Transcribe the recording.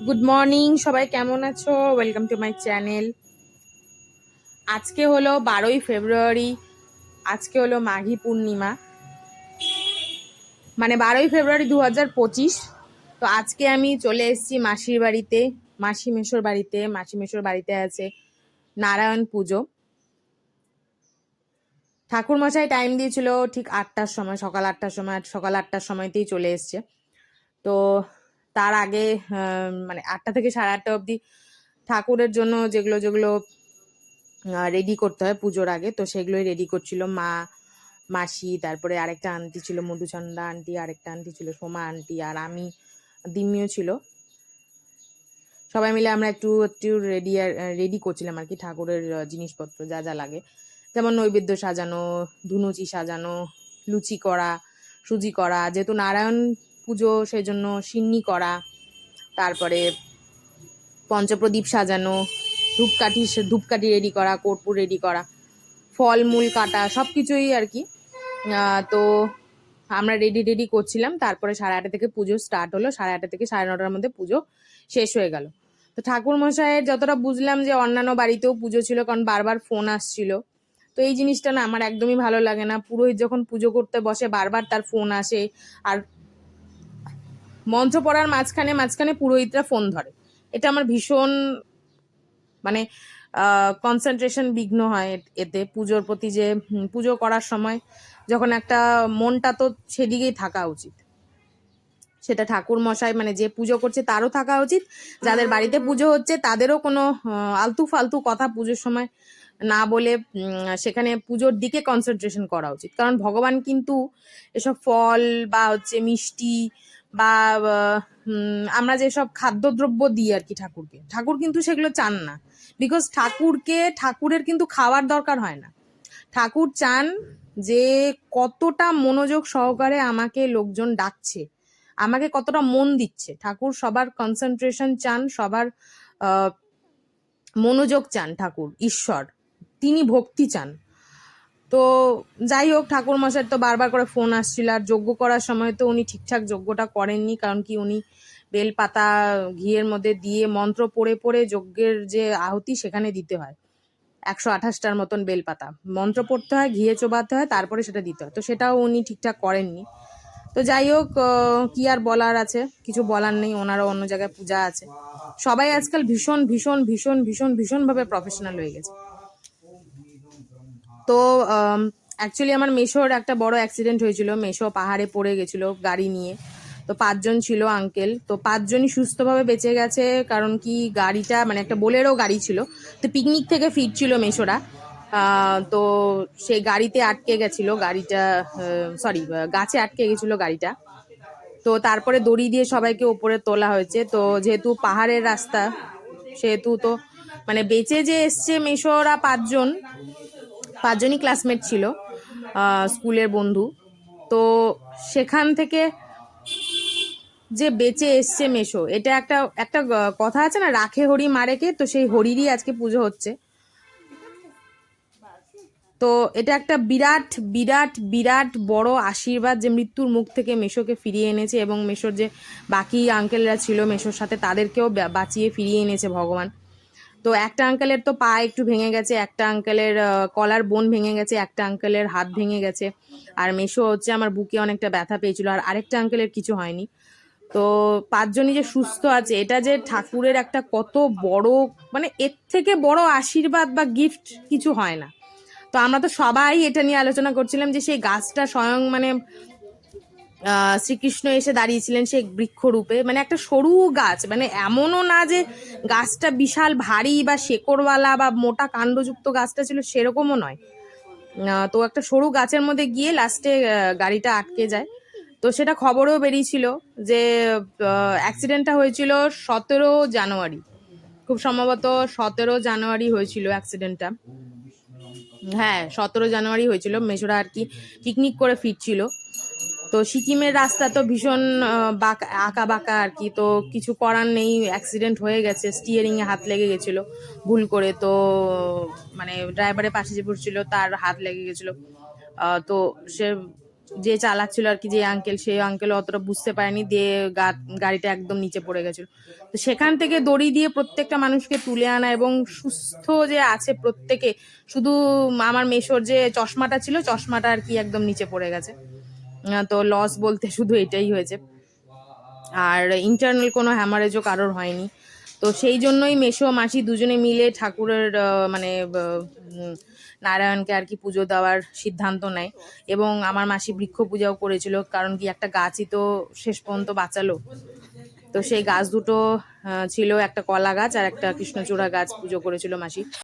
Good morning সবাই কেমন আছো? ওয়েলকাম টু মাই চ্যানেল আজকে হলো বারোই ফেব্রুয়ারি, আজকে হলো মাঘী পূর্ণিমা। মানে বারোই ফেব্রুয়ারি দু হাজার পঁচিশ, তো আজকে আমি চলে এসেছি মাসির বাড়িতে, মাসি মেশোর বাড়িতে, মাসি মেশোর বাড়িতে আছে নারায়ণ পুজো। ঠাকুরমশাই টাইম দিয়েছিল ঠিক আটটার সময়, সকাল আটটার সময়, সকাল আটটার সময়তেই চলে এসছে। তো তার আগে মানে আটটা থেকে সাড়ে আটটা অবধি ঠাকুরের জন্য যেগুলো যেগুলো রেডি করতে হয় পুজোর আগে, তো সেগুলোই রেডি করছিল মা, মাসি, তারপরে আরেকটা আন্টি ছিল মধুচন্দা আন্টি আরেকটা আন্টি ছিল, সোমা আন্টি আর আমি, দিম্মিও ছিল। সবাই মিলে আমরা একটু একটু রেডি রেডি করছিলাম আর কি ঠাকুরের জিনিসপত্র যা যা লাগে। যেমন নৈবেদ্য সাজানো, ধুনুচি সাজানো, লুচি করা, সুজি করা, যেহেতু নারায়ণ পুজো সেই জন্য সিন্নি করা, তারপরে পঞ্চপ্রদীপ সাজানো, ধূপকাঠি ধূপকাঠি রেডি করা, কর্পূর রেডি করা, ফলমূল কাটা সব কিছুই আর কি। তো আমরা রেডি রেডি করছিলাম, তারপরে সাড়ে আটটা থেকে পুজো স্টার্ট হলো, সাড়ে আটটা থেকে সাড়ে নটার মধ্যে পুজো শেষ হয়ে গেল। তো ঠাকুর মশাইয়ের যতটা বুঝলাম যে অন্যান্য বাড়িতেও পুজো ছিল, কারণ বারবার ফোন আসছিল। তো এই জিনিসটা না আমার একদমই ভালো লাগে না পুরোহিত যখন পুজো করতে বসে বারবার তার ফোন আসে, আর মন্ত্র পড়ার মাঝখানে মাঝখানে পুরোহিতরা ফোন ধরে। এটা আমার ভীষণ মানে কনসেন্ট্রেশন বিঘ্ন হয় এতে। পুজোর প্রতি যে পুজো করার সময় যখন একটা মনটা তো সেদিকেই থাকা উচিত। সেটা ঠাকুর মশাই মানে যে পুজো করছে তারও থাকা উচিত। যাদের বাড়িতে পুজো হচ্ছে তাদেরও কোনো আলতু ফালতু কথা পুজোর সময় না বলে সেখানে পুজোর দিকে কনসেন্ট্রেশন করা উচিত। কারণ ভগবান কিন্তু এসব ফল বা হচ্ছে মিষ্টি বা আমরা যেসব খাদ্যদ্রব্য দিই আর কি ঠাকুরকে। ঠাকুর কিন্তু সেগুলো চান না। বিকজ ঠাকুরকে, ঠাকুরের কিন্তু খাওয়ার দরকার হয় না। ঠাকুর চান যে কতটা মনোযোগ সহকারে আমাকে লোকজন ডাকছে, আমাকে কতটা মন দিচ্ছে। ঠাকুর সবার কনসেন্ট্রেশন চান, সবার মনোযোগ চান ঠাকুর, ঈশ্বর। তিনি ভক্তি চান। তো যাই হোক ঠাকুর মশাই তো বারবার করে ফোন আসছিল আর যজ্ঞ করার সময় তো উনি ঠিকঠাক যজ্ঞটা করেননি, কারণ কি উনি বেলপাতা ঘিয়ের মধ্যে দিয়ে মন্ত্র পড়ে পড়ে যজ্ঞের যে আহুতি সেখানে দিতে হয়। একশো আঠাশটার মতন বেলপাতা। মন্ত্র পড়তে হয়, ঘিয়ে চোবাতে হয়, তারপরে সেটা দিতে হয়। তো সেটাও উনি ঠিকঠাক করেননি। তো যাই হোক কি আর বলার আছে? কিছু বলার নেই, ওনারও অন্য জায়গায় পূজা আছে। সবাই আজকাল ভীষণ ভীষণ ভীষণ ভীষণ, ভীষণভাবে প্রফেশনাল হয়ে গেছে। তো অ্যাকচুয়ালি আমার মেশোর একটা বড় অ্যাক্সিডেন্ট হয়েছিল। মেশো পাহাড়ে পড়ে গেছিল গাড়ি নিয়ে। তো পাঁচজন ছিল আঙ্কেল তো পাঁচজনই সুস্থভাবে বেঁচে গেছে, কারণ কি গাড়িটা মানে একটা বোলেরও গাড়ি ছিল। তো পিকনিক থেকে ফিরছিল মেশোরা। তো সেই গাড়িতে আটকে গেছিল, গাড়িটা সরি গাছে আটকে গেছিল গাড়িটা। তো তারপরে দড়ি দিয়ে সবাইকে উপরে তোলা হয়েছে। তো যেহেতু পাহাড়ের রাস্তা, সেহেতু তো মানে বেঁচে যে এসছে মেশোরা পাঁচজন পাঁচজনই ক্লাসমেট ছিল স্কুলের বন্ধু। তো সেখান থেকে যে বেঁচে এসছে মেশো, এটা একটা একটা কথা আছে না, রাখে হরি মারেকে তো সেই হরিরই আজকে পুজো হচ্ছে। তো এটা একটা বিরাট বিরাট বিরাট বড় আশীর্বাদ যে মৃত্যুর মুখ থেকে মেশোকে ফিরিয়ে এনেছে এবং মেশোর যে বাকি আঙ্কেলরা ছিল মেশোর সাথে তাদেরকেও বাঁচিয়ে ফিরিয়ে এনেছে ভগবান। তো একটা আঙ্কেলের তো পা একটু ভেঙে গেছে, একটা আঙ্কেলের কলার বোন ভেঙে গেছে, একটা আঙ্কেলের হাত ভেঙে গেছে। আর মেশো হচ্ছে আমার বুকে অনেকটা ব্যথা পেয়েছিল, আর আরেকটা আঙ্কেলের কিছু হয়নি। তো পাঁচজনই যে সুস্থ আছে, এটা যে ঠাকুরের একটা কত বড় মানে এর থেকে বড় আশীর্বাদ বা গিফট কিছু হয় না। তো আমরা তো সবাই এটা নিয়ে আলোচনা করছিলাম যে সেই গাছটা স্বয়ং মানে শ্রীকৃষ্ণ এসে দাঁড়িয়েছিলেন সেই বৃক্ষরূপে। মানে একটা সরু গাছ মানে এমনও না যে গাছটা বিশাল ভারী বা শেকড়ওয়ালা বা মোটা কাণ্ডযুক্ত গাছটা ছিল, সেরকমও নয়। তো একটা সরু গাছের মধ্যে গিয়ে লাস্টে গাড়িটা আটকে যায়। তো সেটা খবরেও বেরিয়েছিল যে অ্যাক্সিডেন্টটা হয়েছিল সতেরো জানুয়ারি। খুব সম্ভবত সতেরো জানুয়ারি হয়েছিল অ্যাক্সিডেন্টটা হ্যাঁ সতেরো জানুয়ারি হয়েছিল মেশোরা আর কি পিকনিক করে ফিরছিল। তো সিকিমের রাস্তা তো ভীষণ বাঁকা, আঁকা বাঁকা আর কি। তো কিছু করার নেই অ্যাক্সিডেন্ট হয়ে গেছে স্টিয়ারিং এ হাত লেগে গেছিল, ভুল করে। তো মানে ড্রাইভারের পাশে যে বসছিল, তার হাত লেগে গেছিল। তো সে যে চালাচ্ছিল আর কি, যে আঙ্কেল সেই আঙ্কেল অতটা বুঝতে পারেনি, দিয়ে গাড়িটা একদম নিচে পড়ে গেছিল। তো সেখান থেকে দড়ি দিয়ে প্রত্যেকটা মানুষকে তুলে আনা এবং সুস্থ যে আছে প্রত্যেকে, শুধু আমার মেশোর যে চশমাটা ছিল, চশমাটা আর কি একদম নিচে পড়ে গেছে। তো লস বলতে শুধু এটাই হয়েছে। আর ইন্টারনাল কোনো হ্যামারেজও কারোর হয়নি। তো সেই জন্যই মেশো মাসি দুজনে মিলে ঠাকুরের মানে নারায়ণকে আর কি পুজো দেওয়ার সিদ্ধান্ত নেয়। এবং আমার মাসি বৃক্ষ পূজাও করেছিল, কারণ কি একটা গাছই তো শেষ পর্যন্ত বাঁচালো। তো সেই গাছ দুটো ছিল একটা কলা গাছ আর একটা কৃষ্ণচূড়া গাছ পুজো করেছিল মাসি।